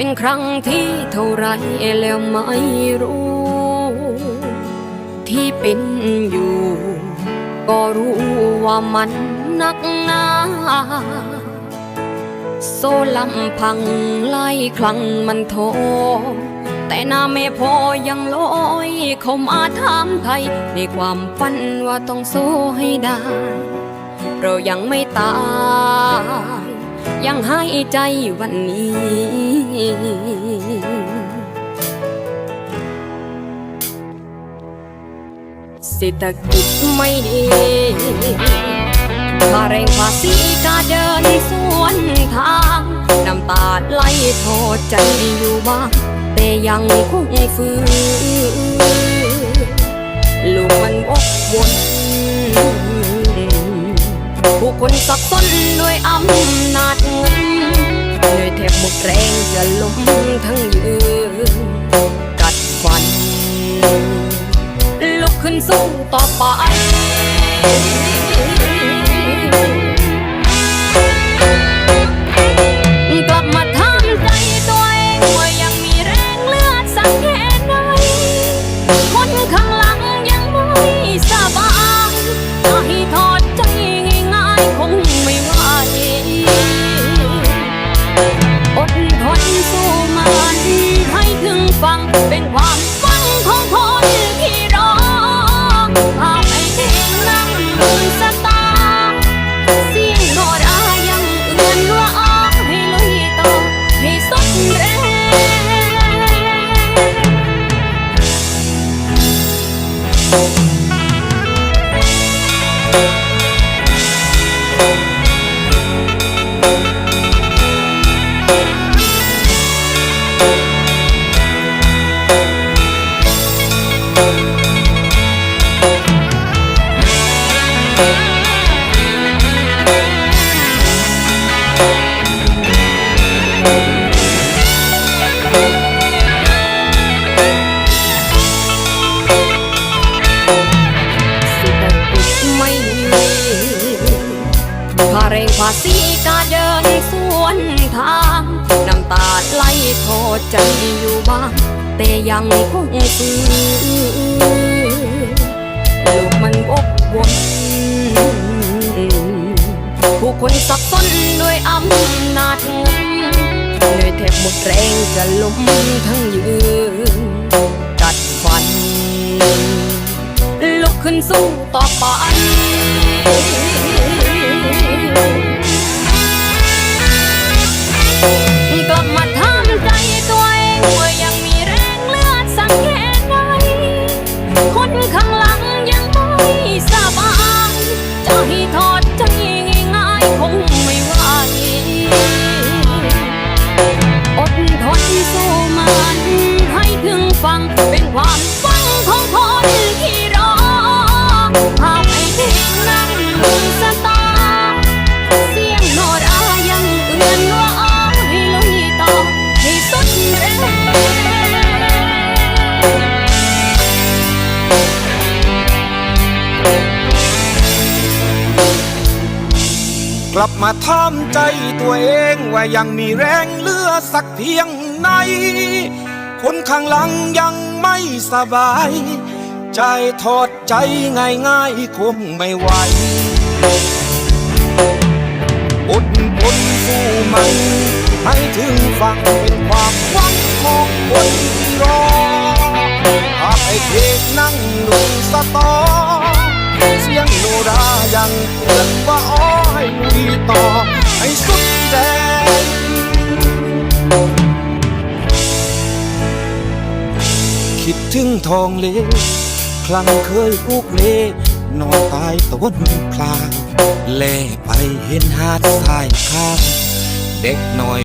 เป็นครั้งที่เท่าไรแล้วไม่รู้ ที่เป็นอยู่ ก็รู้ว่ามันนักหนาโซลำพังไล่คลังมันโท แต่หน้าไม่พอยังลอยเข้ามาถามไทย ในความฝันว่าต้องสู้ให้ได้ เรายังไม่ตาย หายใจวันนี้ เศรษฐกิจไม่ดีค่าแรงภาษีก็เดินสวนทาง น้ำตาไหลโทษใจอยู่บ้าง แต่ยังคงฝืนลูกมันวกวน ผู้คนสับสนด้วยอำนาจเงินเหนื่อยแทบหมดแรงจะล้มทั้งยืนกัดฟัน ลุกขึ้นสู้ต่อไป เป็นความาแรงภาษีก็เดินสวนทาง น้ำตาไหลโทษใจอยู่บ้าง แต่ยังคงฝืนลูกมันบกวนผู้คนสับสนด้วยอำนาจเงินเหนื่อยแทบหมดแรงจะล้มทั้งยืนกัดฟันลุกขึ้นสู้ต่อไป กลับมาทำใจตัวเองว่ายังมีแรงเลือดสักแค่ไหนคนข้างหลังยังไม่สบายจะให้ทอดใจง่ายๆคงไม่ไหวอดทนสู้มันให้ถึงฟังเป็นความ กลับมาถามใจตัวเองว่ายังมีแรงเหลือสักเพียงไหน คนข้างหลังยังไม่สบาย ใจทอดใจง่ายๆคงไม่ไหวอดทนสู้มันให้ถึงฟังเป็นความหวังของคนที่รอหากไอ้เพกนั่งหนุ่มสตอ เสียงโนรายังเตือนว่าอ้อ ถึงทองเลคลังเคยปลูกเล นอนตายต้นพลาง แล่ไปเห็นหาดทรายข้าง เด็กน้อย